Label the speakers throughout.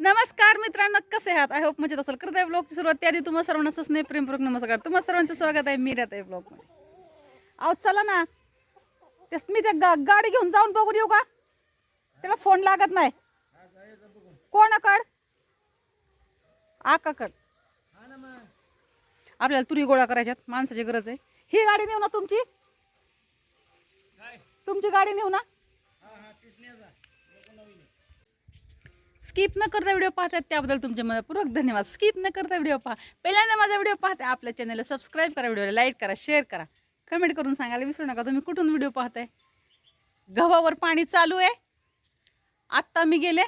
Speaker 1: नमस्कार मित्रांनो कसे आहात? आय होप मजेत असेल. करत आहे ब्लॉगची सुरुवात त्याआधी तुम्हाला सर्वांना सस्ने प्रेमपूर्वक नमस्कार. तुम्हाला सर्वांचं स्वागत आहे मी राहत आहे ब्लॉगमध्ये अहो चला ना. तेच मी त्या गा- गाडी घेऊन जाऊन बघून येऊ का? त्याला फोन लागत नाही. कोणाकड? आकाकड. आपल्याला तुरी गोळा करायच्यात. माणसाची गरज आहे. ही गाडी नेऊ ना तुमची? तुमची गाडी नेऊ ना? स्किप न करता व्हिडिओ पाहतात त्याबद्दल तुमचे मनपूर्वक धन्यवाद. स्किप न करता व्हिडिओ पहा. पहिल्यांदा माझा व्हिडिओ पाहता आपल्या चॅनलला सबस्क्राईब करा व्हिडिओला लाईक करा शेअर करा. कमेंट करून सांगायला विसरू नका. तुम्ही कुठून व्हिडिओ पाहताय? गव्हावर पाणी चालू आहे. आत्ता मी गेले.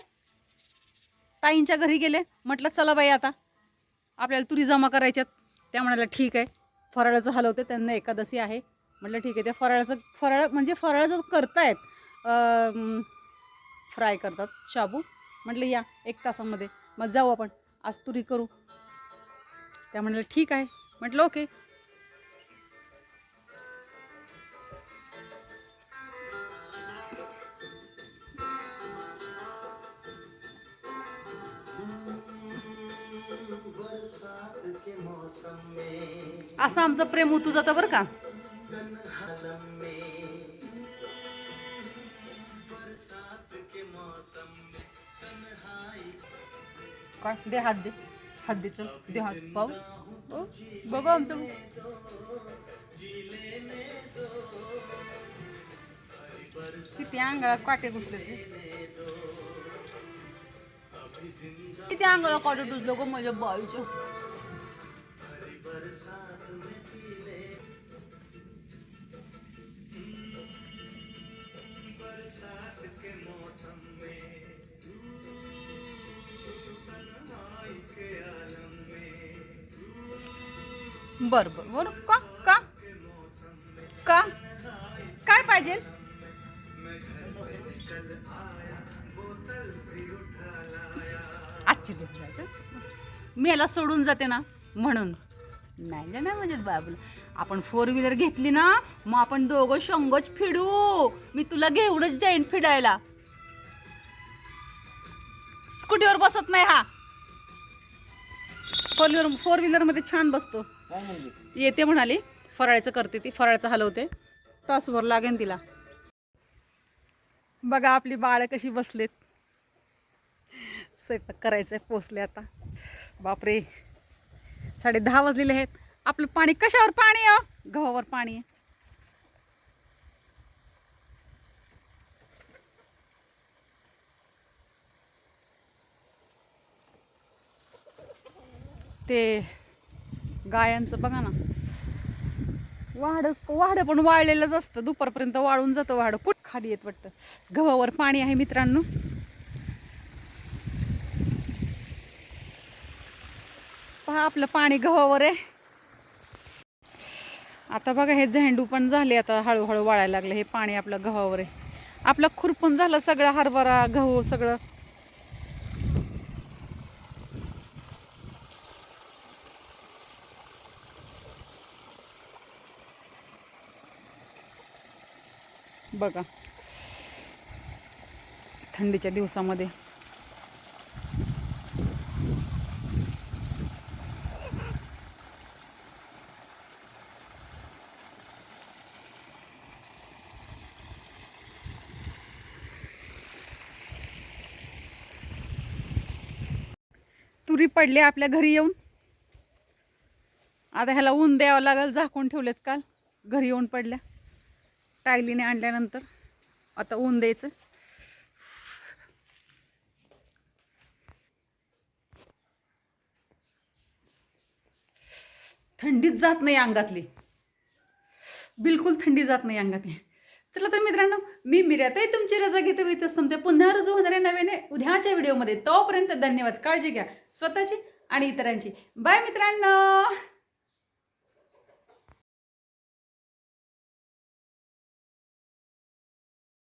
Speaker 1: ताईंच्या घरी गेले. म्हटलं चला बाई आता. आपल्याला तुरी जमा करायच्यात. त्या म्हणाल्या ठीक आहे. फराळाचं हलवते त्यांना एकादशी आहे. म्हटलं ठीक आहे. त्या फराळाचं फराळ म्हणजे फराळाचं करतायत फ्राय करतात शाबू. म्हटलं या एक तासामध्ये. मग जाऊ आपण. आज तुरी करू. त्या म्हटलं ठीक आहे. म्हटलं ओके. असं आमचं प्रेम उतू जातं बरं का. काय? दे हात दे. हात दे चल. दे हात. पाहू. बघू आमचं. किती अंगाला काटे घुसले किती अंगाला काटे टुचलो गो माझ्या बाईच्या. बर बर बर का? का? का? काय पाहिजे? आजच्या दिवस जायचं. मी याला सोडून जाते ना म्हणून. नाही नाही म्हणजे बाबूला. आपण फोर व्हीलर घेतली ना मग आपण दोघं शंगच फिडू मी तुला घेऊनच जाईन फिरायला. स्कूटीवर बसत नाही हा. फोर व्हीलर फोर व्हीलरमध्ये छान बसतो. येते म्हणाली. फराळाचं करते ती. फराळाचं हलवते. तासभर लागेल तिला. बघा आपली बाळ कशी बसलेत. स्वयंपाक करायचंय पोचले आता. बापरे. साडे दहा वाजलेले आहेत. आपलं पाणी कशावर पाणी आहे हो? गव्हावर पाणी आहे. ते गायांचं बघा ना. वाढच वाढ पण वाळलेलंच असतं. दुपारपर्यंत वाळून जातं वाढ. कुठ खाली येत वाटतं. गव्हावर पाणी आहे मित्रांनो. पहा आपलं पाणी गव्हावर आहे. आता बघा हे झेंडू पण झाले आता हळूहळू वाळायला लागले. हे पाणी आपलं गव्हावर आहे. आपलं खुरपून झालं सगळं हरभरा गहू सगळं. बघा. थंडीच्या दिवसामध्ये. तुरी पडली आपल्या घरी येऊन. आता ह्याला ऊन द्यावं लागेल झाकून ठेवलेत काल. घरी येऊन पडल्या. टायलीने आणल्यानंतर आता ऊन द्यायचं. थंडीच जात नाही अंगातली. बिलकुल थंडी जात नाही अंगातली. चला तर मित्रांनो मी मिर्यातही तुमची रजा घेते इथंच थांबते पुन्हा रुजू होणाऱ्या नव्याने उद्याच्या व्हिडिओमध्ये तोपर्यंत धन्यवाद. काळजी घ्या. स्वतःची आणि इतरांची. बाय मित्रांनो!